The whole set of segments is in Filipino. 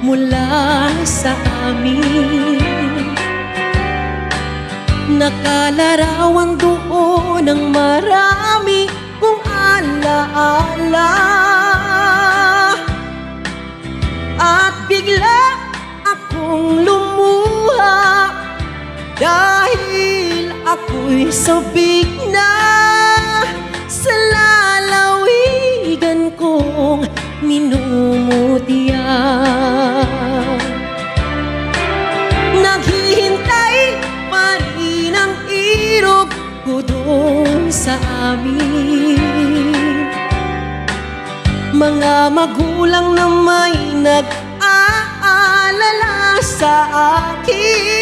mula sa amin. Nakalarawan doon ng marami kong alaala. At bigla akong lumuha Dahil ako'y sabik na doon sa amin. Mga magulang na may nag-aalala sa akin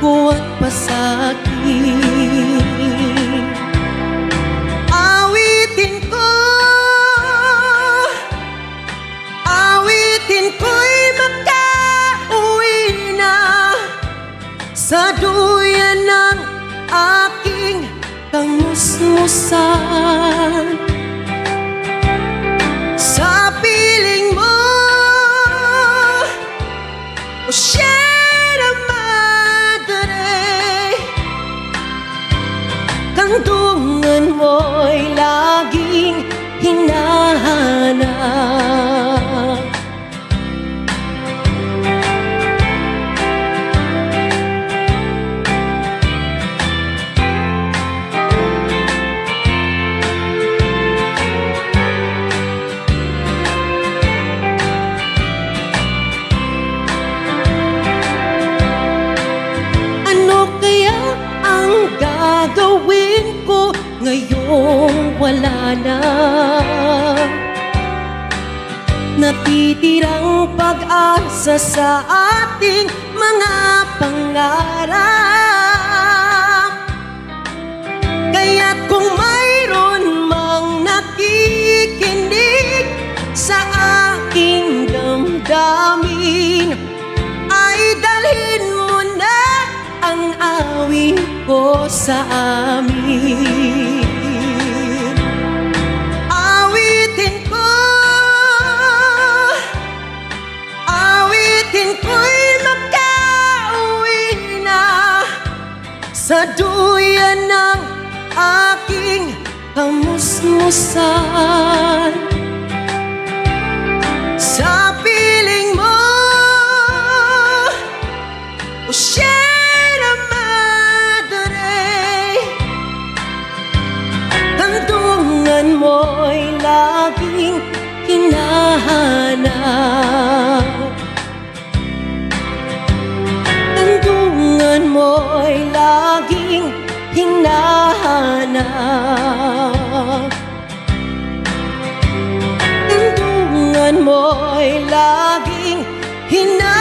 hirap ko at pasakit Awitin ko. Awitin ko'y makauwi na Sa duyan ng aking kamusmusan Kandungan mo'y laging ngayong wala na? Natitirang pag-asa sa ating mga pangarap Kaya't kung mayroon mang nakikinig sa aking damdamin ay dalhin mo na ang awit ko sa amin. Sa duyan ng aking kamusmusan. Sa piling mo O Sierra Madre Kandungan mo'y laging na. Ang tungan mo'y laging hinahal